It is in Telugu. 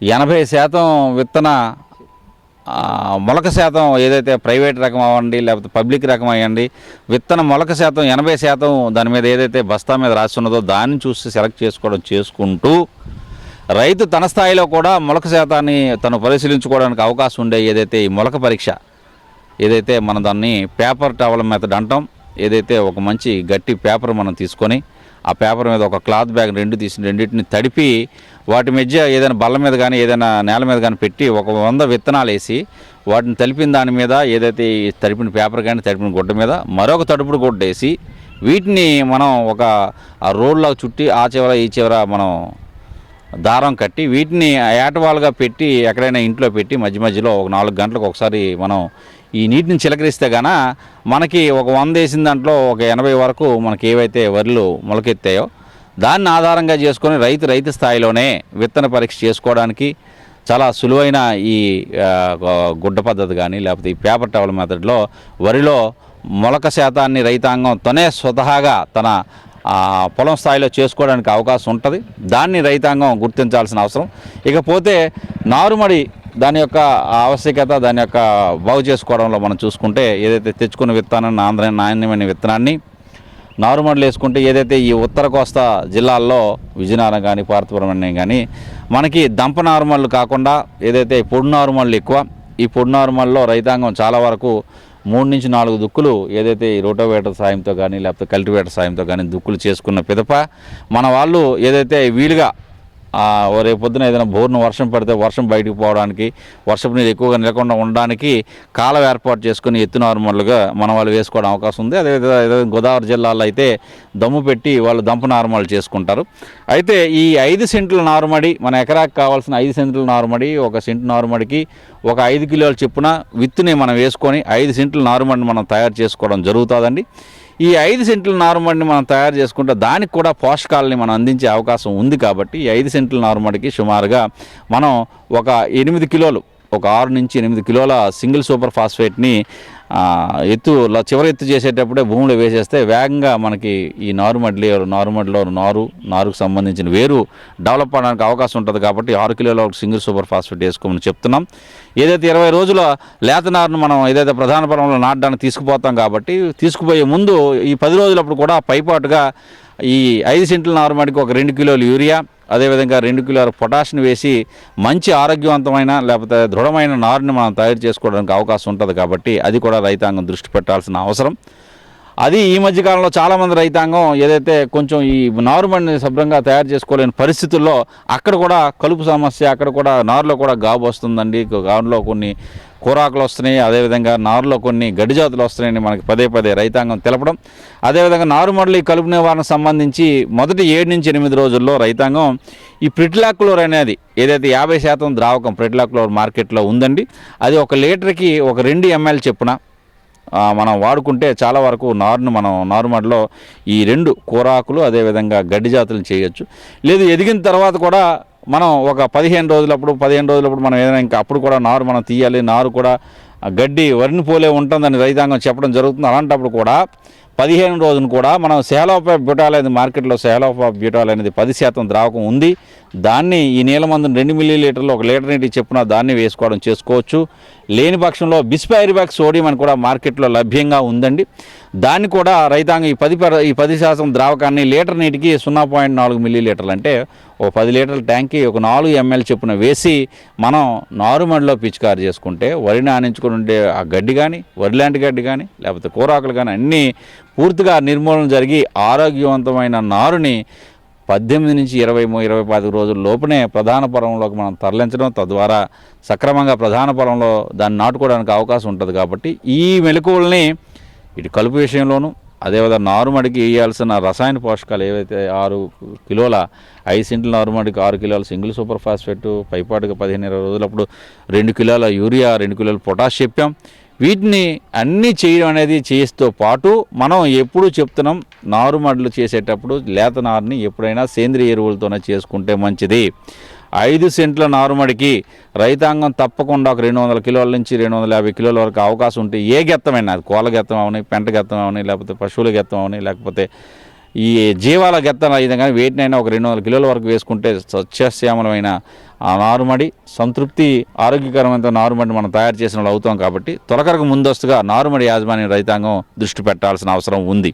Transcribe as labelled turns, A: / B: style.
A: ఎనభై శాతం విత్తన మొలక శాతం ఏదైతే ప్రైవేట్ రకం అవ్వండి లేకపోతే పబ్లిక్ రకం అవ్వండి విత్తన మొలక శాతం ఎనభై శాతం దాని మీద ఏదైతే బస్తా మీద రాస్తున్నదో ఉన్నదో దాన్ని చూసి సెలెక్ట్ చేసుకోవడం చేసుకుంటూ రైతు తన స్థాయిలో కూడా మొలక శాతాన్ని తను పరిశీలించుకోవడానికి అవకాశం ఉండే ఏదైతే ఈ మొలక పరీక్ష ఏదైతే మనం దాన్ని పేపర్ టవల్ మెథడ్ అంటాం ఏదైతే ఒక మంచి గట్టి పేపర్ మనం తీసుకొని ఆ పేపర్ మీద ఒక క్లాత్ బ్యాగ్ రెండు తీసి రెండింటిని తడిపి వాటి మధ్య ఏదైనా బల్ల మీద కానీ ఏదైనా నేల మీద కానీ పెట్టి ఒక వంద విత్తనాలు వేసి వాటిని తలిపిన దాని మీద ఏదైతే తడిపిన పేపర్ కానీ తడిపిన గుడ్డ మీద మరొక తడుపుడు గుడ్డ వేసి వీటిని మనం ఒక ఆ రోడ్లో చుట్టి ఆ చివర ఈ చివర మనం దారం కట్టి వీటిని ఏటవాలుగా పెట్టి ఎక్కడైనా ఇంట్లో పెట్టి మధ్య మధ్యలో ఒక నాలుగు గంటలకు ఒకసారి మనం ఈ నీటిని చిలకరిస్తే గాన మనకి ఒక వంద వేసిన దాంట్లో ఒక ఎనభై వరకు మనకి ఏవైతే వరిలు మొలకెత్తాయో దాన్ని ఆధారంగా చేసుకొని రైతు రైతు స్థాయిలోనే విత్తన పరీక్ష చేసుకోవడానికి చాలా సులువైన ఈ గుడ్డ పద్ధతి కానీ లేకపోతే ఈ పేపర్ టవల్ మెథడ్లో వరిలో మొలక శాతాన్ని రైతాంగం తనే స్వతహాగా తన పొలం స్థాయిలో చేసుకోవడానికి అవకాశం ఉంటుంది. దాన్ని రైతాంగం గుర్తించాల్సిన అవసరం. ఇకపోతే నారుమడి దాని యొక్క ఆవశ్యకత దాని యొక్క బాగు చేసుకోవడంలో మనం చూసుకుంటే ఏదైతే తెచ్చుకున్న విత్తనాన్ని ఆంధ్ర నాణ్యమైన విత్తనాన్ని నారుమడులు వేసుకుంటే ఏదైతే ఈ ఉత్తర కోస్తా జిల్లాల్లో విజయనగరం కానీ పార్తపురం కానీ మనకి దంప నారుమళ్ళు కాకుండా ఏదైతే పొడి నారుమళ్ళు ఎక్కువ ఈ పొడి నారుమల్లో రైతాంగం చాలా వరకు మూడు నుంచి నాలుగు దుక్కులు ఏదైతే ఈ రోటోవేటర్ సాయంతో కానీ లేకపోతే కల్టివేటర్ సాయంతో కానీ దుక్కులు చేసుకున్న పిదప మన వాళ్ళు ఏదైతే వీలుగా రేపు పొద్దున ఏదైనా బోర్ను వర్షం పడితే వర్షం బయటకు పోవడానికి వర్షపు నీరు ఎక్కువగా నిలకుండా ఉండడానికి కాలం ఏర్పాటు చేసుకుని ఎత్తు నార్మల్గా మన వాళ్ళు వేసుకోవడం అవకాశం ఉంది. అదేవిధంగా గోదావరి జిల్లాలో అయితే దమ్ము పెట్టి వాళ్ళు దంప నార్మల్ చేసుకుంటారు. అయితే ఈ ఐదు సెంట్ల నారుమడి మన ఎకరాకి కావాల్సిన ఐదు సెంట్ల నారుమడి ఒక సెంటు నారుమడికి ఒక ఐదు కిలోల చొప్పున విత్తుని మనం వేసుకొని ఐదు సెంట్ల నారుమడిని మనం తయారు చేసుకోవడం జరుగుతుందండి. ఈ ఐదు సెంట్ల నారుమడిని మనం తయారు చేసుకుంటే దానికి కూడా పోషకాలని మనం అందించే అవకాశం ఉంది కాబట్టి ఈ ఐదు సెంట్ల నారుమడికి సుమారుగా మనం ఒక ఎనిమిది కిలోలు ఒక ఆరు నుంచి ఎనిమిది కిలోల సింగిల్ సూపర్ ఫాస్ఫేట్ని ఎత్తు చివరి ఎత్తు చేసేటప్పుడే భూమిలో వేసేస్తే వేగంగా మనకి ఈ నారుమడిలో నారుమడిలో నారు నారుకు సంబంధించిన వేరు డెవలప్ అవడానికి అవకాశం ఉంటుంది కాబట్టి ఆరు కిలోల సింగిల్ సూపర్ ఫాస్ఫేట్ వేసుకోమని చెప్తున్నాం. ఏదైతే ఇరవై రోజుల లేత నారును మనం ఏదైతే ప్రధాన పొలంలో నాటడానికి తీసుకుపోతాం కాబట్టి తీసుకుపోయే ముందు ఈ పది రోజులప్పుడు కూడా పైపాటుగా ఈ ఐదు సెంట్ల నారుమడికి ఒక రెండు కిలోలు యూరియా అదేవిధంగా రెండు కిలోల పొటాషియం వేసి మంచి ఆరోగ్యవంతమైన లేకపోతే దృఢమైన నారుని మనం తయారు చేసుకోవడానికి అవకాశం ఉంటుంది కాబట్టి అది కూడా రైతాంగం దృష్టి పెట్టాల్సిన అవసరం. అది ఈ మధ్య కాలంలో చాలామంది రైతాంగం ఏదైతే కొంచెం ఈ నారుమడిని శుభ్రంగా తయారు చేసుకోలేని పరిస్థితుల్లో అక్కడ కూడా కలుపు సమస్య అక్కడ కూడా నారులో కూడా గాబు వస్తుందండి. గాబులో కొన్ని కూరాకులు వస్తున్నాయి. అదేవిధంగా నారులో కొన్ని గడ్డి జాతులు వస్తున్నాయని మనకి పదే పదే రైతాంగం తెలపడం. అదేవిధంగా నారుమడలి ఈ కలుపు నివారణకు సంబంధించి మొదటి ఏడు నుంచి ఎనిమిది రోజుల్లో రైతాంగం ఈ ప్రిట్లాక్లోర్ అనేది ఏదైతే యాభై శాతం ద్రావకం ప్రిట్లాక్లోర్ మార్కెట్లో ఉందండి అది ఒక లీటర్కి ఒక రెండు ఎంఎల్ చెప్పున మనం వాడుకుంటే చాలా వరకు నారును మనం నారుమడిలో ఈ రెండు కూరాకులు అదేవిధంగా గడ్డి జాతులను చేయొచ్చు. లేదు ఎదిగిన తర్వాత కూడా మనం ఒక పదిహేను రోజులప్పుడు పదిహేను రోజులప్పుడు మనం ఏదైనా ఇంకా అప్పుడు కూడా నారు మనం తీయాలి. నారు కూడా గడ్డి వరిని పోలే ఉంటుందని రైతాంగం చెప్పడం జరుగుతుంది. అలాంటప్పుడు కూడా పదిహేను రోజును కూడా మనం సేలోఫా బ్యూటాల్ అనేది మార్కెట్లో సేలోఫా బ్యూటాల్ అనేది పది శాతం ద్రావకం ఉంది. దాన్ని ఈ నీలమందుని రెండు మిల్లీ లీటర్లు ఒక లీటర్ నీటి చెప్పున దాన్ని వేసుకోవడం చేసుకోవచ్చు. లేని పక్షంలో బిస్పైరిబాక్ సోడియం అని కూడా మార్కెట్లో లభ్యంగా ఉందండి. దాన్ని కూడా రైతాంగం ఈ పది ఈ పది శాతం ద్రావకాన్ని లీటర్ నీటికి సున్నా పాయింట్ నాలుగు మిల్లీ లీటర్లు అంటే ఓ పది లీటర్ల ట్యాంక్కి ఒక నాలుగు ఎంఎల్ చొప్పున వేసి మనం నారుమడిలో పిచికారి చేసుకుంటే వరి నానించుకుని ఉండే ఆ గడ్డి కానీ వరి లాంటి గడ్డి కానీ లేకపోతే కూరాకులు కానీ అన్నీ పూర్తిగా నిర్మూలన జరిగి ఆరోగ్యవంతమైన నారుని పద్దెనిమిది నుంచి ఇరవై ఇరవై పది రోజుల లోపునే ప్రధాన పొలంలోకి మనం తరలించడం తద్వారా సక్రమంగా ప్రధాన పొలంలో దాన్ని నాటుకోవడానికి అవకాశం ఉంటుంది కాబట్టి ఈ మెలకువల్ని ఇటు కలుపు విషయంలోనూ అదేవిధంగా నారుమడికి వేయాల్సిన రసాయన పోషకాలు ఏవైతే ఆరు కిలోల ఐదు సెంట్ల నారుమడికి ఆరు కిలోల సింగిల్ సూపర్ ఫాస్ఫేట్ పైపాటుగా పదిహేను ఇరవై రోజులప్పుడు రెండు కిలోల యూరియా రెండు కిలోల పొటాష్ చెప్పాం. వీటిని అన్నీ చేయడం అనేది చేస్తూ పాటు మనం ఎప్పుడూ చెప్తున్నాం నారుమడులు చేసేటప్పుడు లేత నారుని ఎప్పుడైనా సేంద్రియ ఎరువులతోనే చేసుకుంటే మంచిది. ఐదు సెంట్ల నారుమడికి రైతాంగం తప్పకుండా ఒక రెండు వందల కిలోల నుంచి రెండు వందల యాభై కిలోల వరకు అవకాశం ఉంటే ఏ గెత్తమైనా అది కోళ్ళ గెత్తం అవని పెంట గెత్తం అవని లేకపోతే పశువుల గెత్తం అవని లేకపోతే ఈ జీవాల గెత్తన ఈ విధంగా వేటినైనా ఒక రెండు వందల కిలోల వరకు వేసుకుంటే సస్యశ్యామలమైన ఆ నారుమడి సంతృప్తి ఆరోగ్యకరమైన నారుమడి మనం తయారు చేసిన వాళ్ళు అవుతాం కాబట్టి తొలకరకు ముందస్తుగా నారుమడి యాజమాన్య రైతాంగం దృష్టి పెట్టాల్సిన అవసరం ఉంది.